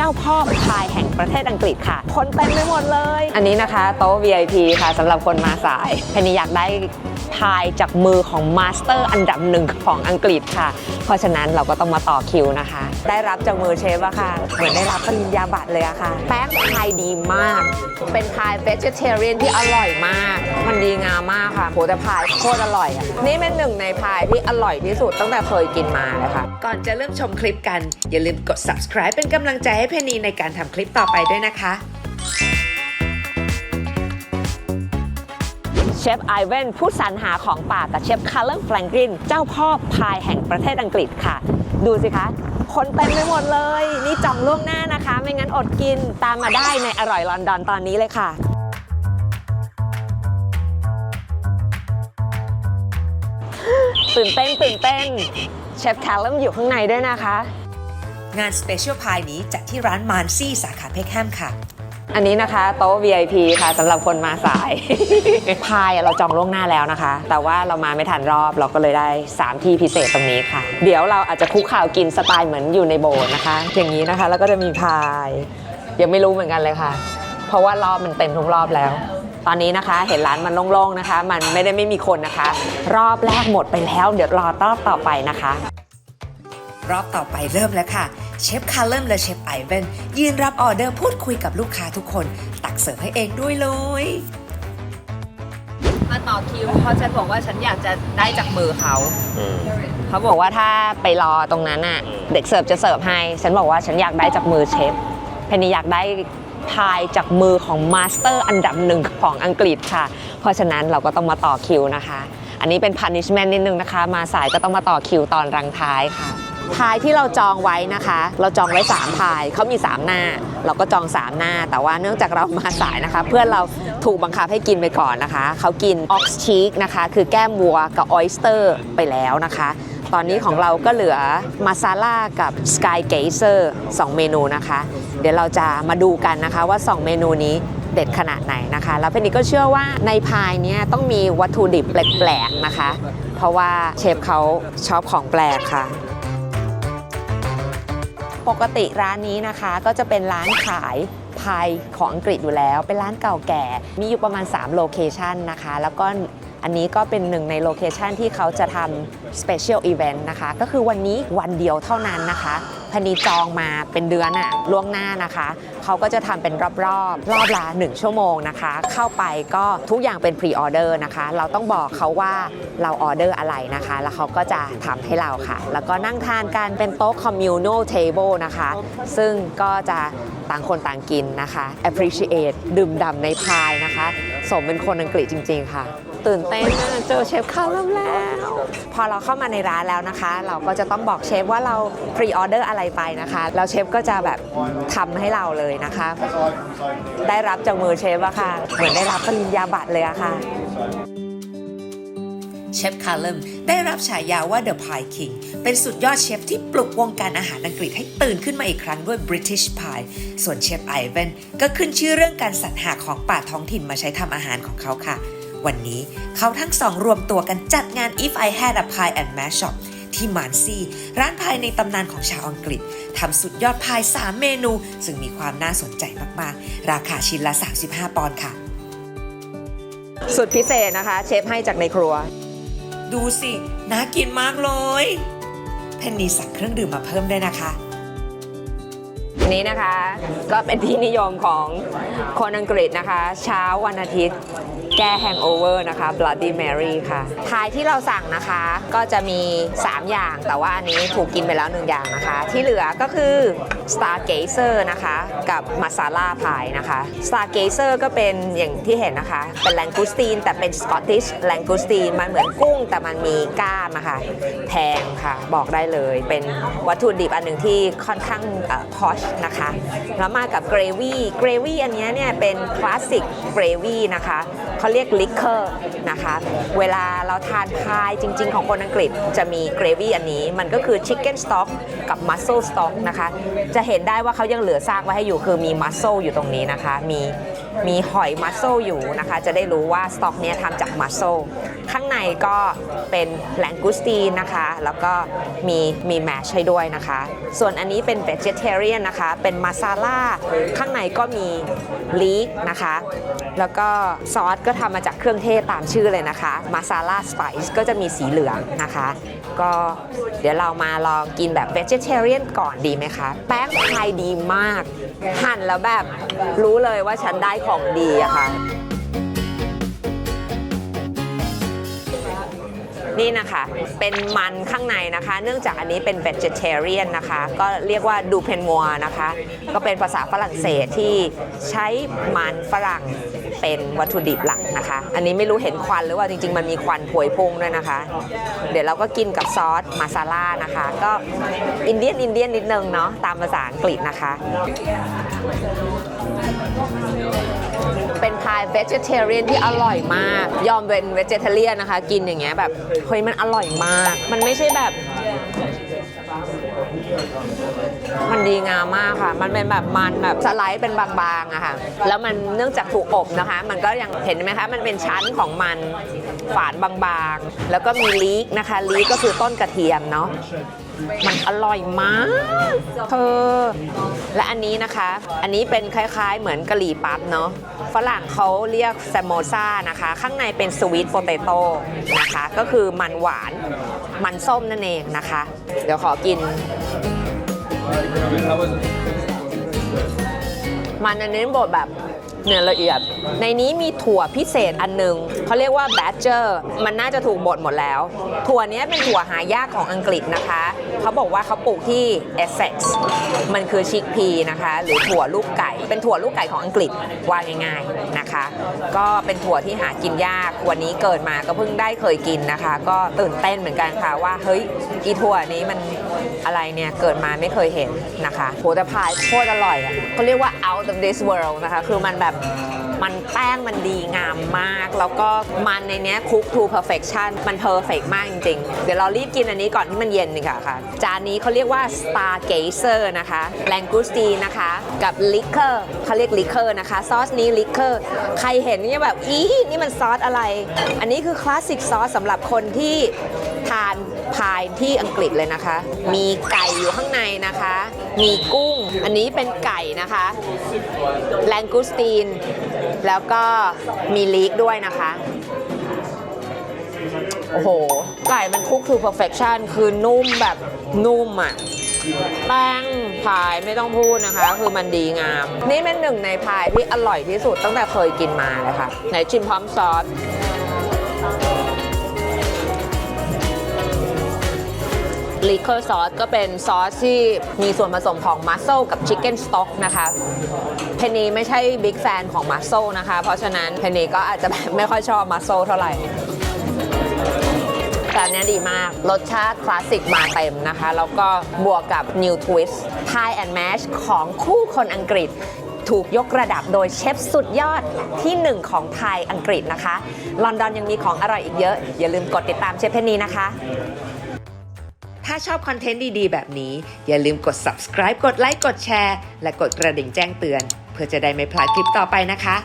เจ้าพ่อพายแห่งประเทศอังกฤษค่ะ คนเต็มไปหมดเลย อันนี้นะคะโต๊ะ VIP ค่ะสำหรับคนมาสายแพนนี่อยากได้ พายจากมือของมาสเตอร์อันดับหนึ่งของอังกฤษค่ะ เพราะฉะนั้นเราก็ต้องมาต่อคิวนะคะ ได้รับจากมือเชฟอะค่ะ เหมือนได้รับปริญญาบัตรเลยอะค่ะ แป้งพายดีมาก เป็นพายเวจเทเรียนที่อร่อยมาก มันดีงามมากค่ะโหแต่พายโคตรอร่อยอะนี่เป็นหนึ่งในพายที่อร่อยที่สุดตั้งแต่เคยกินมาเลยค่ะ ก่อนจะเริ่มชมคลิปกัน อย่าลืมกด subscribe เป็นกำลังใจให้เพนนีในการทำคลิปต่อไปด้วยนะคะ เชฟไอเวนผู้สรรหาของป่ากับเชฟคาร์เลนแฟรงกินเจ้าพ่อพายแห่งประเทศอังกฤษค่ะ ดูสิคะ คนเต็มไปหมดเลย นี่จองล่วงหน้านะคะ ไม่งั้นอดกินตามมาได้ในอร่อยลอนดอนตอนนี้เลยค่ะตื่นเต้นตื่นเต้นเชฟคาร์เลนอยู่ข้างในด้วยนะคะ งาน Special Pie นี้จัดที่ร้านมานซี่สาขาเพคแฮมค่ะ อันนี้นะคะโต๊ะ VIP ค่ะสำหรับคนมาสาย พายเราจองล่วงหน้าแล้วนะคะ แต่ว่าเรามาไม่ทันรอบเราก็เลยได้ 3 ที่พิเศษตรงนี้ค่ะ เดี๋ยวเราอาจจะคุกข่าวกินสไตล์เหมือนอยู่ในโบสถ์นะคะ อย่างนี้นะคะแล้วก็จะมีพาย ยังไม่รู้เหมือนกันเลยค่ะ เพราะว่ารอบมันเต็มทุกรอบแล้วตอนนี้นะคะเห็นร้านมันโล่งๆนะคะ มันไม่ได้ไม่มีคนนะคะ รอบแรกหมดไปแล้ว เดี๋ยวรอรอบต่อไปนะคะ รอบต่อไปเริ่มแล้วค่ะ เชฟคาร์เลมและเชฟไอเวนยืนรับออเดอร์พูดคุยกับลูกค้าทุกคน ตักเสิร์ฟให้เองด้วยเลย มาต่อคิวเพราะฉันบอกว่าฉันอยากจะได้จากมือเขาเขาบอกว่าถ้าไปรอตรงนั้นน่ะเด็กเสิร์ฟจะเสิร์ฟให้ ฉันบอกว่าฉันอยากได้จากมือเชฟเพนนีอยากได้พายจากมือของมาสเตอร์อันดับหนึ่งของอังกฤษค่ะ เพราะฉะนั้นเราก็ต้องมาต่อคิวนะคะ อันนี้เป็น punishment นิดนึงนะคะ มาสายก็ต้องมาต่อคิวตอนรังท้ายค่ะ พายที่เราจองไว้นะคะ เราจองไว้3พายเขามี 3 หน้า เราก็จอง 3 หน้า แต่ว่าเนื่องจากเรามาสายนะคะ เพื่อนเราถูกบังคับให้กินไปก่อนนะคะเขากินออกซ์ชีกนะคะ คือแก้มวัวกับออยสเตอร์ไปแล้วนะคะ ตอนนี้ของเราก็เหลือมาซาล่ากับสกายเกเซอร์2เมนูนะคะ เดี๋ยวเราจะมาดูกันนะคะว่า 2 เมนูนี้เด็ดขนาดไหนนะคะ แล้วเพนนี่ก็เชื่อว่าในพายเนี้ยต้องมีวัตถุดิบแปลกๆนะคะ เพราะว่าเชฟเขาชอบของแปลกค่ะ ปกติร้านนี้นะคะก็จะเป็นร้านขายพายของอังกฤษอยู่แล้ว เป็นร้านเก่าแก่ มีอยู่ประมาณ 3 โลเคชันนะคะ แล้วก็ อันนี้ก็เป็นหนึ่งในโลเคชันที่เขาจะทำ Special Event นต์นะคะ ก็คือวันนี้วันเดียวเท่านั้นนะคะพนีจองมาเป็นเดือนอะล่วงหน้านะคะ เขาก็จะทำเป็นรอบๆ รอบละ 1 ชั่วโมงนะคะ เข้าไปก็ทุกอย่างเป็นพรีออเดอร์นะคะ เราต้องบอกเขาว่าเราออเดอร์อะไรนะคะ แล้วเขาก็จะทำให้เราค่ะ แล้วก็นั่งทานกันเป็นโต๊ะ communal table นะคะ ซึ่งก็จะต่างคนต่างกินนะคะ appreciate ดื่มด่ำในพายนะคะ สมเป็นคนอังกฤษจริง ๆ ค่ะ ตื่นเต้นเจอเชฟคาร์ลแล้ว พอเราเข้ามาในร้านแล้วนะคะ เราก็จะต้องบอกเชฟว่าเราพรีออเดอร์อะไรไปนะคะแล้วเชฟก็จะแบบทำให้เราเลยนะคะ ได้รับจากมือเชฟอะค่ะ เหมือนได้รับปริญญาบัตรเลยอะค่ะเชฟคาร์ลมได้รับฉายาว่า The Pie King เป็นสุดยอดเชฟที่ปลุกวงการอาหารอังกฤษให้ตื่นขึ้นมาอีกครั้งด้วย British Pie ส่วนเชฟไอเวนก็ขึ้นชื่อเรื่องการสรรหาของป่าท้องถิ่นมาใช้ทำอาหารของเขาค่ะ วันนี้เขาทั้งสองรวมตัวกันจัดงาน If I Had a Pie and Mash Shop ที่มานซีร้านพายในตำนานของชาวอังกฤษทำสุดยอดพาย 3 เมนู ซึ่งมีความน่าสนใจมาก ๆ ราคาชิ้นละ 35 ปอนด์ค่ะ สุดพิเศษนะคะ เชฟให้จากในครัว ดูสิ น่ากินมากเลย เพนนีสั่งเครื่องดื่มมาเพิ่มด้วยนะคะอันนี้นะคะก็เป็นที่นิยมของคนอังกฤษนะคะ เช้าวันอาทิตย์ แก้แฮงโอเวอร์นะคะ Bloody Mary ค่ะทายที่เราสั่งนะคะก็จะมี 3 อย่าง แต่ว่าอันนี้ถูกกินไปแล้ว 1 อย่างนะคะ ที่เหลือก็คือ Stargazer นะคะ กับมาซาล่าพายนะคะ Stargazer ก็เป็นอย่างที่เห็นนะคะ เป็นแลงกูสตีนแต่เป็นสกอตติชแลงกูสตีนมันเหมือนกุ้ง แต่มันมีก้ามอะค่ะแพงค่ะ บอกได้เลยเป็นวัตถุดิบอันหนึ่งที่ค่อนข้างพอชนะคะ แล้วมากับเกรวี่เกรวี่อันนี้เนี่ยเป็นคลาสสิกเกรวี่นะคะ เขาเรียกลิเ r อร์นะคะ เวลาเราทานพายจริง ๆ ของคนอังกฤษจะมีเกรวี่อันนี้ มันก็คือชิคเก้นสต็อกกับมัส s ซ e สต็อกนะคะ จะเห็นได้ว่าเขายังเหลือซากไว้ให้อยู่คือมีมัส s ซ e อยู่ตรงนี้นะคะ มีมีหอยมัสโซอยู่นะคะ จะได้รู้ว่าสต็อกเนี้ยทำจากมัสโซข้างในก็เป็นแลงกูสตีนนะคะ แล้วก็มีมีแมชให้ด้วยนะคะ ส่วนอันนี้เป็น vegetarian นะคะ เป็นมาซาล่าข้างในก็มีลีกนะคะแล้วก็ซอสก็ทำมาจากเครื่องเทศตามชื่อเลยนะคะมาซาลาสไปซ์ก็จะมีสีเหลืองนะคะ ก็เดี๋ยวเรามาลองกินแบบ vegetarian ก่อนดีไหมคะ แป้งพายดีมาก หั่นแล้วแบบรู้เลยว่าฉันได้ของดีอะค่ะ นี่นะคะ เป็นมันข้างในนะคะ เนื่องจากอันนี้เป็น vegetarian นะคะ ก็เรียกว่าดูเพนมัวนะคะ ก็เป็นภาษาฝรั่งเศสที่ใช้มันฝรั่ง เป็นวัตถุดิบหลักนะคะ อันนี้ไม่รู้เห็นควันหรือว่าจริง ๆ มันมีควันพวยพุ่งด้วยนะคะ เดี๋ยวเราก็กินกับซอสมาซาล่านะคะ ก็อินเดียนอินเดียนนิดนึงเนาะตามภาษาอังกฤษนะคะ เป็นพาย vegetarian ที่อร่อยมาก ยอมเป็น vegetarian นะคะ กินอย่างเงี้ยแบบเฮ้ยมันอร่อยมาก มันไม่ใช่แบบ มันดีงามมากค่ะ มันเป็นแบบมันแบบสไลด์เป็นบางๆอะค่ะ แล้วมันเนื่องจากถูกอบนะคะ มันก็ยังเห็นไหมคะ มันเป็นชั้นของมัน ฝานบางๆ แล้วก็มีลีกนะคะ ลีกก็คือต้นกระเทียมเนาะ มันอร่อยมากเธอและอันนี้นะคะ อันนี้เป็นคล้ายๆ เหมือนกะหรี่ปั๊บเนาะฝรั่งเขาเรียกแซมโมซานะคะ ข้างในเป็นสวีทโปเตโต้นะคะ ก็คือมันหวานมันส้มนั่นเองนะคะ เดี๋ยวขอกิน มันอันนี้บดแบบ เนื้อละเอียด ในนี้มีถั่วพิเศษอันหนึงเขาเรียกว่าแบ d เจอร์มันน่าจะถูกบดหมดแล้ว ถั่วเนี้ยเป็นถั่วหายากของอังกฤษนะคะ เขาบอกว่าเขาปลูกที่เอสเซ็กซ์มันคือชิกพีนะคะ หรือถั่วลูกไก่ เป็นถั่วลูกไก่ของอังกฤษว่าง่ายๆนะคะ ก็เป็นถั่วที่หากินยาก วันนี้เกิดมาก็เพิ่งได้เคยกินนะคะ ก็ตื่นเต้นเหมือนกันค่ะว่าเฮ้ยอีถั่วนี้มัน อะไรเนี่ยเกิดมาไม่เคยเห็นนะคะโหแต่พายโคตรอร่อยอะเขาเรียกว่า out of this world นะคะ คือมันแบบมันแป้งมันดีงามมาก แล้วก็มันในเนี้ยคุก to perfection มัน perfect มากจริงๆ เดี๋ยวเรารีบกินอันนี้ก่อนที่มันเย็นดีกว่าค่ะ จานนี้เขาเรียกว่า stargazer นะคะแลงกูสตีนะคะ กับ liquor เขาเรียก liquor นะคะ ซอสนี้ liquor ใครเห็นเนี่ยแบบ อีนี่มันซอสอะไร อันนี้คือคลาสสิกซอสสำหรับคนที่ ทานพายที่อังกฤษเลยนะคะ มีไก่อยู่ข้างในนะคะ มีกุ้ง อันนี้เป็นไก่นะคะ แลงกูสตีน แล้วก็มีลีกด้วยนะคะ โอ้โห ไก่มันคุก to perfection คือนุ่มแบบนุ่มอะแป้งพายไม่ต้องพูดนะคะ คือมันดีงาม นี่เป็นหนึ่งในพายที่อร่อยที่สุดตั้งแต่เคยกินมาเลยค่ะ ไหนชิมพร้อมซอส ลิเคอร์ซอสก็เป็นซอสที่มีส่วนผสมของมัส c ซกับชิคเก้นสต็อกนะคะเพนนีไม่ใช่บิ๊กแฟนของมัส c ซนะคะ เพราะฉะนั้นเพนนีก็อาจจะแบบไม่ค่อยชอบมัส c ซเท่าไหร่แต่อันเนี้ยดีมาก รสชาติคลาสสิกมาเต็มนะคะ แล้วก็บวกกับ New Twist Thai and Mash ของคู่คนอังกฤษ ถูกยกระดับโดยเชฟสุดยอดที่หนึ่งของไทยอังกฤษนะคะ ลอนดอนยังมีของอร่อยอีกเยอะ อย่าลืมกดติดตามเชฟเพนนีนะคะ ถ้าชอบคอนเทนต์ดีๆ แบบนี้ อย่าลืมกด subscribe กดไลค์กดแชร์ และกดกระดิ่งแจ้งเตือน เพื่อจะได้ไม่พลาดคลิปต่อไปนะคะ